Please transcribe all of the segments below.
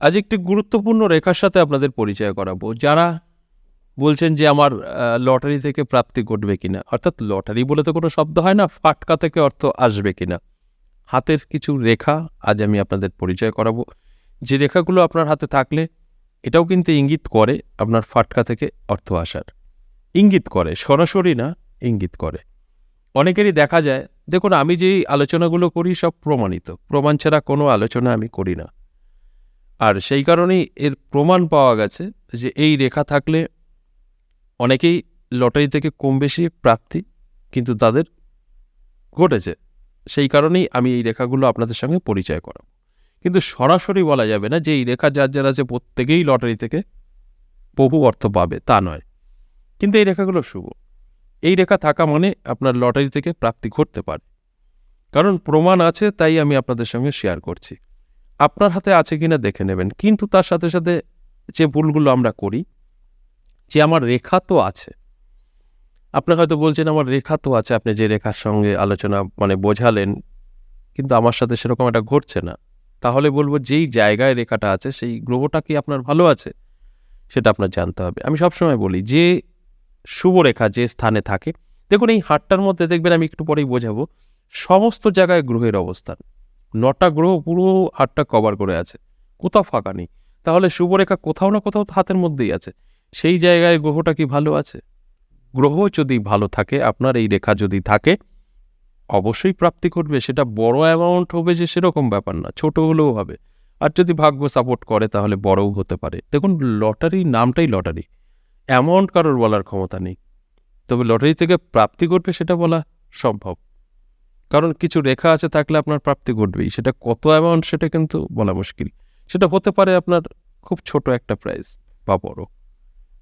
আজ একটি গুরুত্বপূর্ণ রেখার সাথে আপনাদের পরিচয় করাবো। যারা বলছেন যে আমার লটারি থেকে প্রাপ্তি ঘটবে কিনা, অর্থাৎ লটারি বলে তো কোনো শব্দ হয় না, ফাটকা থেকে অর্থ আসবে কিনা, হাতের কিছু রেখা আজ আমি আপনাদের পরিচয় করাবো। যে রেখাগুলো আপনার হাতে থাকলে, এটাও কিন্তু ইঙ্গিত করে আপনার ফাটকা থেকে অর্থ আসার। ইঙ্গিত করে, সরাসরি না, ইঙ্গিত করে। অনেকেরই দেখা যায়, দেখুন আমি যেই আলোচনাগুলো করি সব প্রমাণিত। প্রমাণ ছাড়া কোনো আলোচনা আমি করি না। আর সেই কারণেই এর প্রমাণ পাওয়া গেছে যে এই রেখা থাকলে অনেকেই লটারি থেকে কম বেশি প্রাপ্তি কিন্তু তাদের ঘটেছে। সেই কারণেই আমি এই রেখাগুলো আপনাদের সঙ্গে পরিচয় করাবো। কিন্তু সরাসরি বলা যাবে না যে এই রেখা যার যার আছে প্রত্যেকেই লটারি থেকে বহু অর্থ পাবে, তা নয়। কিন্তু এই রেখাগুলো শুভ। এই রেখা থাকা মানে আপনার লটারি থেকে প্রাপ্তি ঘটতে পারে। কারণ প্রমাণ আছে, তাই আমি আপনাদের সঙ্গে শেয়ার করছি। আপনার হাতে আছে কিনা দেখে নেবেন। কিন্তু তার সাথে সাথে যে ভুলগুলো আমরা করি, যে আমার রেখা তো আছে। আপনি হয়তো বলছেন, আমার রেখা তো আছে, আপনি যে রেখার সঙ্গে আলোচনা মানে বোঝালেন, কিন্তু আমার সাথে সেরকম একটা ঘটছে না। তাহলে বলব, যেই জায়গায় রেখাটা আছে, সেই গ্রহটা কি আপনার ভালো আছে? সেটা আপনার জানতে হবে। আমি সবসময় বলি, যে শুভ রেখা যে স্থানে থাকে, দেখুন এই হাটটার মধ্যে দেখবেন আমি একটু পরেই বোঝাবো, সমস্ত জায়গায় গ্রহের অবস্থান। নটা গ্রহ পুরো হাটটা কভার করে আছে। কোথাও ফাঁকা নেই। তাহলে শুভরেখা কোথাও না কোথাও হাতের মধ্যেই আছে। সেই জায়গায় গ্রহটা কি ভালো আছে? গ্রহ যদি ভালো থাকে, আপনার এই রেখা যদি থাকে, অবশ্যই প্রাপ্তি করবে। সেটা বড় অ্যামাউন্ট হবে যে সেরকম ব্যাপার না, ছোট হলেও হবে। আর যদি ভাগ্য সাপোর্ট করে, তাহলে বড়ও হতে পারে। দেখুন লটারি নামটাই লটারি। অ্যামাউন্ট কারোর বলার ক্ষমতা নেই। তবে লটারি থেকে প্রাপ্তি করবে সেটা বলা সম্ভব। কারণ কিছু রেখা আছে থাকলে আপনার প্রাপ্তি ঘটবেই। সেটা কত অ্যামাউন্ট সেটা কিন্তু বলা মুশকিল। সেটা হতে পারে আপনার খুব ছোট একটা প্রাইস বা বড়।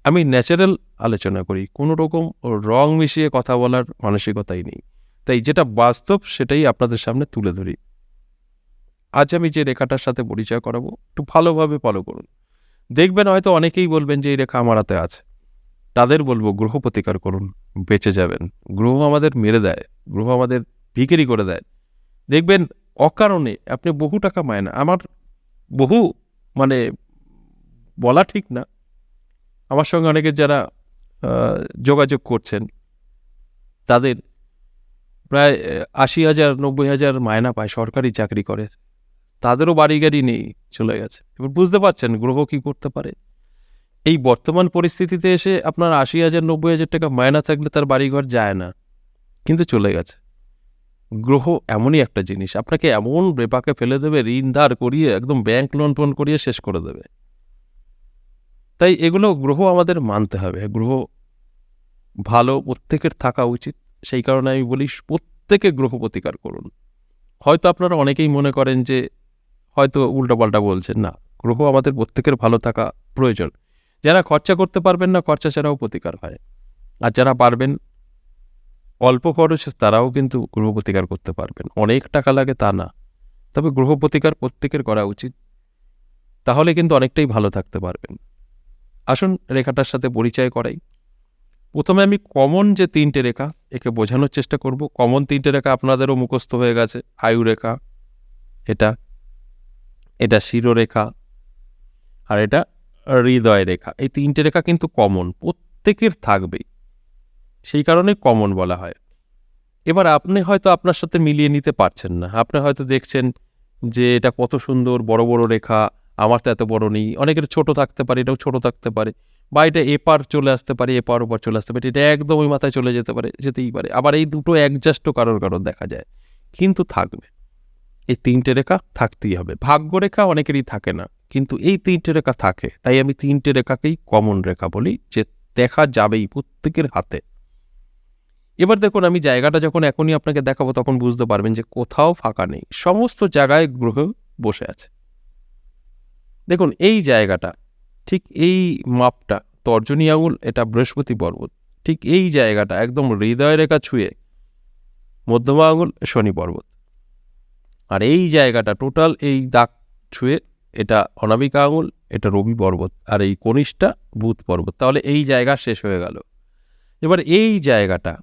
আমি ন্যাচারাল আলোচনা করি। কোনো রকম রং মিশিয়ে কথা বলার মানসিকতাই নেই। তাই যেটা বাস্তব সেটাই আপনাদের সামনে তুলে ধরি। আজ আমি যে রেখাটার সাথে পরিচয় করাবো, একটু ভালোভাবে ফলো করুন। দেখবেন হয়তো অনেকেই বলবেন যে এই রেখা আমার হাতে আছে। তাদের বলব, গ্রহ প্রতিকার করুন, বেঁচে যাবেন। গ্রহ আমাদের মেরে দেয়। গ্রহ আমাদের ভিকেরি করে দেয়। দেখবেন অকারণে আপনি বহু টাকা মায় না। আমার বহু মানে বলা ঠিক না। আমার সঙ্গে অনেকের যারা যোগাযোগ করছেন, তাদের প্রায় আশি হাজার, নব্বই হাজার মায়না পায় সরকারি চাকরি করে। তাদেরও বাড়ি গাড়ি নেই, চলে গেছে। এবার বুঝতে পারছেন গ্রহ কী করতে পারে। এই বর্তমান পরিস্থিতিতে এসে আপনার আশি হাজার, নব্বই হাজার টাকা মায়না থাকলে তার বাড়িঘর যায় না, কিন্তু চলে গেছে। গ্রহ এমনই একটা জিনিস। আপনাকে এমন বেপাকে ফেলে দেবে, ঋণ ধার করিয়ে, একদম ব্যাংক লোন টোন করিয়ে শেষ করে দেবে। তাই এগুলো গ্রহ আমাদের মানতে হবে। গ্রহ ভালো প্রত্যেকের থাকা উচিত। সেই কারণে আমি বলি, প্রত্যেকে গ্রহ প্রতিকার করুন। হয়তো আপনারা অনেকেই মনে করেন যে, হয়তো উল্টোপাল্টা বলছেন, না। গ্রহ আমাদের প্রত্যেকের ভালো থাকা প্রয়োজন। যারা খরচা করতে পারবেন না, খরচা ছাড়াও প্রতিকার হয়। আর যারা পারবেন অল্প খরচ তারাও কিন্তু গ্রহ প্রতিকার করতে পারবেন অনেক টাকা লাগে তা না। তবে গ্রহ প্রতিকার প্রত্যেকের করা উচিত। তাহলে কিন্তু অনেকটাই ভালো থাকতে পারবেন। আসুন রেখাটার সাথে পরিচয় করাই। প্রথমে আমি কমন যে তিনটে রেখা, একে বোঝানোর চেষ্টা করব। কমন তিনটে রেখা আপনাদেরও মুখস্থ হয়ে গেছে। আয়ু রেখা, এটা এটা শিরোরেখা, আর এটা হৃদয় রেখা। এই তিনটে রেখা কিন্তু কমন, প্রত্যেকের থাকবেই। সেই কারণে কমন বলা হয়। এবার আপনি হয়তো আপনার সাথে মিলিয়ে নিতে পারছেন না। আপনি হয়তো দেখছেন যে এটা কত সুন্দর, বড় বড় রেখা, আমার তো এত বড় নেই। অনেকের ছোট থাকতে পারে, এটাও ছোট থাকতে পারে, বা এটা এপার চলে আসতে পারে, এপার ওপার চলে আসতে পারে, এটা একদম ওই মাথায় চলে যেতে পারে, যেতেই পারে। আবার এই দুটো অ্যাডজাস্টও কারোর কারোর দেখা যায়। কিন্তু থাকবে। এই তিনটে রেখা থাকতেই হবে। ভাগ্য রেখা অনেকেরই থাকে না, কিন্তু এই তিনটে রেখা থাকে। তাই আমি তিনটে রেখাকেই কমন রেখা বলি, যে দেখা যাবেই প্রত্যেকের হাতে। এবার দেখুন, আমি জায়গাটা যখন এখনই আপনাকে দেখাবো, তখন বুঝতে পারবেন যে কোথাও ফাঁকা নেই। সমস্ত জায়গায় গ্রহ বসে আছে। দেখুন, এই জায়গাটা, ঠিক এই মাপটা, তর্জনী আঙুল, এটা বৃহস্পতি পর্বত। ঠিক এই জায়গাটা, একদম হৃদয় রেখা ছুঁয়ে মধ্যমা আঙুল, শনি পর্বত। আর এই জায়গাটা, টোটাল এই দাগ ছুঁয়ে, এটা অনামিকা আঙুল, এটা রবি পর্বত, আর এই কনিষ্ঠা বুধ পর্বত। তাহলে এই জায়গা শেষ হয়ে গেল। এবার এই জায়গাটা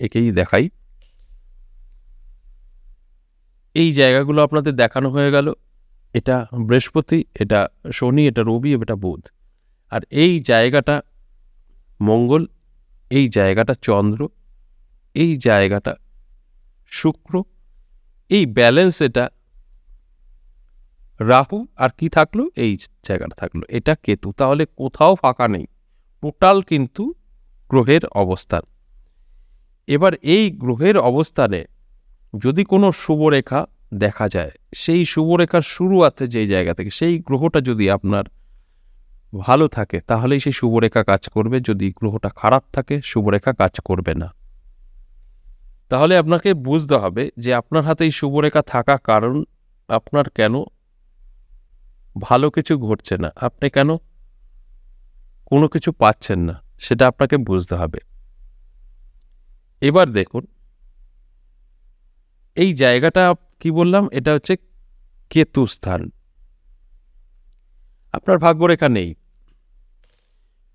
একেই দেখাই। এই জায়গাগুলো আপনাদের দেখানো হয়ে গেল। এটা বৃহস্পতি, এটা শনি, এটা রবি, এটা বুধ। আর এই জায়গাটা মঙ্গল, এই জায়গাটা চন্দ্র, এই জায়গাটা শুক্র, এই ব্যালেন্স এটা রাহু আর কি থাকল? এই জায়গাটা থাকল। এটা কেতু। তাহলে কোথাও ফাঁকা নেই। টোটাল কিন্তু গ্রহের অবস্থান। এবার এই গ্রহের অবস্থানে যদি কোনো শুভরেখা দেখা যায়, সেই শুভরেখার শুরু আছে যেই জায়গা থেকে, সেই গ্রহটা যদি আপনার ভালো থাকে, তাহলেই সেই শুভরেখা কাজ করবে। যদি গ্রহটা খারাপ থাকে, শুভরেখা কাজ করবে না। তাহলে আপনাকে বুঝতে হবে যে আপনার হাতে এই শুভরেখা থাকা কারণ আপনার কেন ভালো কিছু ঘটছে না, আপনি কেন কোনো কিছু পাচ্ছেন না, সেটা আপনাকে বুঝতে হবে। এবার দেখুন। এই জায়গাটা কি বললাম? এটা হচ্ছে কেতু স্থান আপনার ভাগ্যরেখা নেই।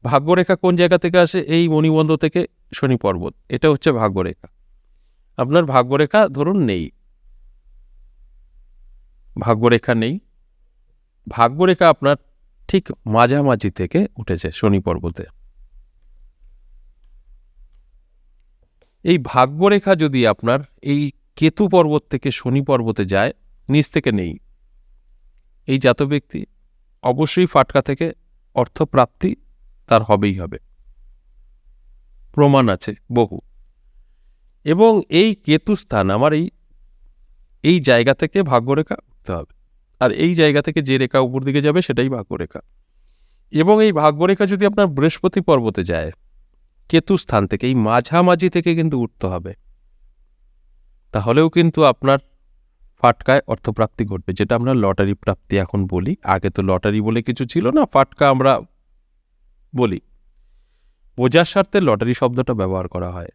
ভাগ্যরেখা কোন জায়গা থেকে আসে? এই মণিবন্ধ থেকে শনি পর্বত। এটা হচ্ছে ভাগ্যরেখা। আপনার ভাগ্যরেখা ধরুন নেই। ভাগ্যরেখা নেই। ভাগ্যরেখা আপনার ঠিক মাঝামাঝি থেকে উঠেছে শনি পর্বতে। এই ভাগ্যরেখা যদি আপনার এই কেতু পর্বত থেকে শনি পর্বতে যায়, নিচ থেকে নেই। এই জাত ব্যক্তি অবশ্যই ফাটকা থেকে অর্থপ্রাপ্তি তার হবেই হবে। প্রমাণ আছে বহু। এবং এই কেতু স্থান আমার এই এই জায়গা থেকে ভাগ্যরেখা উঠতে হবে। আর এই জায়গা থেকে যে রেখা উপর দিকে যাবে সেটাই ভাগ্যরেখা। এবং এই ভাগ্যরেখা যদি আপনার বৃহস্পতি পর্বতে যায় কেতু স্থান থেকে, এই মাঝামাঝি থেকে কিন্তু উঠতে হবে। তাহলেও কিন্তু আপনার ফাটকায় অর্থপ্রাপ্তি ঘটবে, যেটা আমরা লটারি প্রাপ্তি এখন বলি। আগে তো লটারি বলে কিছু ছিল না, ফাটকা আমরা বলি। বোঝার স্বার্থে লটারি শব্দটা ব্যবহার করা হয়।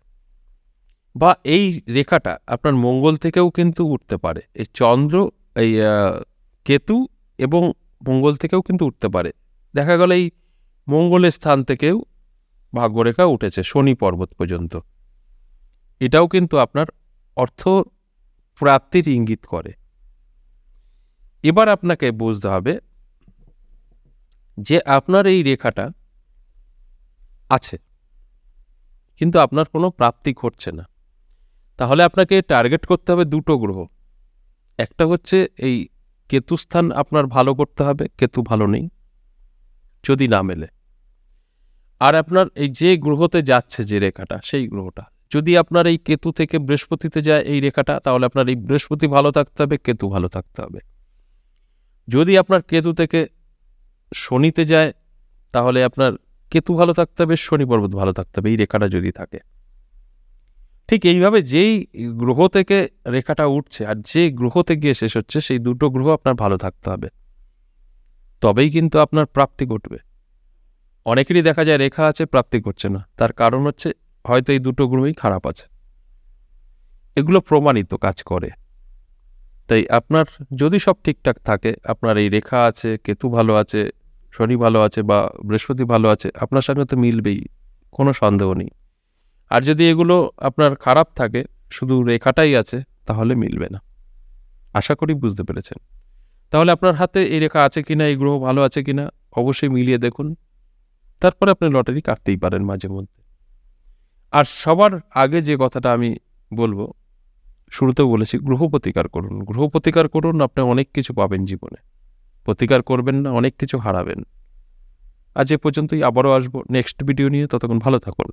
বা এই রেখাটা আপনার মঙ্গল থেকেও কিন্তু উঠতে পারে। এই চন্দ্র, এই কেতু এবং মঙ্গল থেকেও কিন্তু উঠতে পারে। দেখা গেল এই মঙ্গলের স্থান থেকেও ভাগ্যরেখা উঠেছে, শনি পর্বত পর্যন্ত। এটাও কিন্তু আপনার অর্থ প্রাপ্তির ইঙ্গিত করে। এবার আপনাকে বুঝতে হবে যে আপনার এই রেখাটা আছে, কিন্তু আপনার কোনো প্রাপ্তি ঘটছে না। তাহলে আপনাকে টার্গেট করতে হবে দুটো গ্রহ। একটা হচ্ছে এই কেতুস্থান আপনার ভালো করতে হবে, কেতু ভালো নেই, যদি না মেলে। আর আপনার এই যে গ্রহতে যাচ্ছে যে রেখাটা, সেই গ্রহটা, যদি আপনার এই কেতু থেকে বৃহস্পতিতে যায় এই রেখাটা, তাহলে আপনার এই বৃহস্পতি ভালো থাকতে হবে, কেতু ভালো থাকতে হবে। যদি আপনার কেতু থেকে শনিতে যায়, তাহলে আপনার কেতু ভালো থাকতে হবে, শনি পর্বত ভালো থাকতে হবে, এই রেখাটা যদি থাকে। ঠিক এইভাবে যেই গ্রহ থেকে রেখাটা উঠছে আর যে গ্রহতে গিয়ে শেষ হচ্ছে, সেই দুটো গ্রহ আপনার ভালো থাকতে হবে। তবেই কিন্তু আপনার প্রাপ্তি ঘটবে। অনেকেরই দেখা যায় রেখা আছে, প্রাপ্তি ঘটছে না। তার কারণ হচ্ছে হয়তো এই দুটো গ্রহই খারাপ আছে। এগুলো প্রমাণিত কাজ করে। তাই আপনার যদি সব ঠিকঠাক থাকে, আপনার এই রেখা আছে, কেতু ভালো আছে, শনি ভালো আছে বা বৃহস্পতি ভালো আছে, আপনার সঙ্গে তো মিলবেই, কোনো সন্দেহ নেই। আর যদি এগুলো আপনার খারাপ থাকে, শুধু রেখাটাই আছে, তাহলে মিলবে না। আশা করি বুঝতে পেরেছেন। তাহলে আপনার হাতে এই রেখা আছে কিনা, এই গ্রহ ভালো আছে কিনা, অবশ্যই মিলিয়ে দেখুন। তারপরে আপনি লটারি কাটতেই পারেন মাঝে মধ্যে। আর সবার আগে যে কথাটা আমি বলব, শুরুতেও বলেছি গ্রহ প্রতিকার করুন। গ্রহ প্রতিকার করুন, আপনি অনেক কিছু পাবেন জীবনে। প্রতিকার করবেন না, অনেক কিছু হারাবেন। আজ এ পর্যন্তই, আবারও আসব নেক্সট ভিডিও নিয়ে, ততক্ষণ ভালো থাকুন।